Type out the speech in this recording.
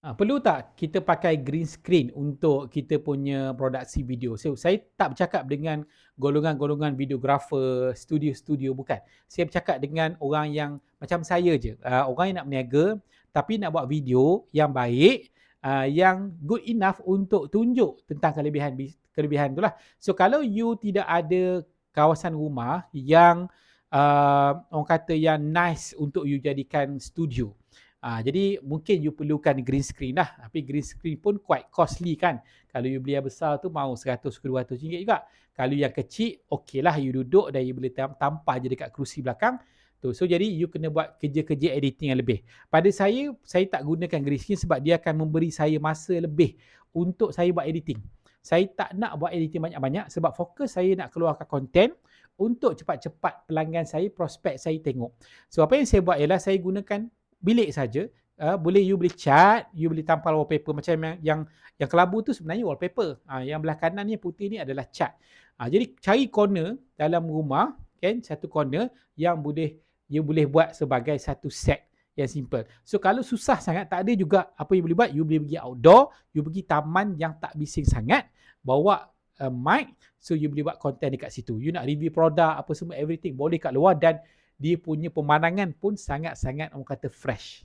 Ha, perlu tak kita pakai green screen untuk kita punya produksi video? So, saya tak bercakap dengan golongan-golongan videographer, studio-studio, bukan. Saya bercakap dengan orang yang macam saya je. Uh, orang yang nak berniaga tapi nak buat video yang baik, uh, yang good enough untuk tunjuk tentang kelebihan kelebihan tu lah. So, kalau you tidak ada kawasan rumah yang uh, orang kata yang nice untuk you jadikan studio, Ah, jadi mungkin you perlukan green screen lah. Tapi green screen pun quite costly kan. Kalau you beli yang besar tu mau 100 ke 200 ringgit juga. Kalau yang kecil, okey lah you duduk dan you boleh tampal je dekat kerusi belakang. Tu. So jadi you kena buat kerja-kerja editing yang lebih. Pada saya, saya tak gunakan green screen sebab dia akan memberi saya masa lebih untuk saya buat editing. Saya tak nak buat editing banyak-banyak sebab fokus saya nak keluarkan konten untuk cepat-cepat pelanggan saya, prospek saya tengok. So apa yang saya buat ialah saya gunakan bilik saja uh, boleh you boleh cat you boleh tampal wallpaper macam yang yang, yang kelabu tu sebenarnya wallpaper uh, yang belah kanan ni putih ni adalah cat uh, jadi cari corner dalam rumah kan satu corner yang boleh you boleh buat sebagai satu set yang simple. So kalau susah sangat tak ada juga apa you boleh buat you boleh pergi outdoor, you pergi taman yang tak bising sangat, bawa uh, mic so you boleh buat content dekat situ. You nak review produk apa semua everything boleh kat luar dan dia punya pemandangan pun sangat-sangat orang kata fresh.